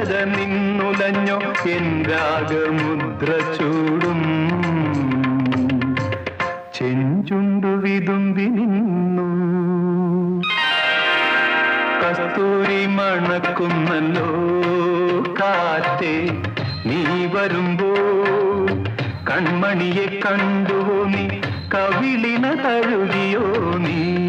തളിർലത നിന്നുലഞ്ഞോ N രാഗമുദ്ര ചൂടും. ചെഞ്ചുണ്ടു വിതുമ്പി നിന്നു. കസ്തൂരി മണക്കുന്നല്ലോ കാറ്റേ നീ വരുമ്പോ കൺമണിയെ കണ്ടുവോ നീ കവിളിന തഴുകിയോ നീ?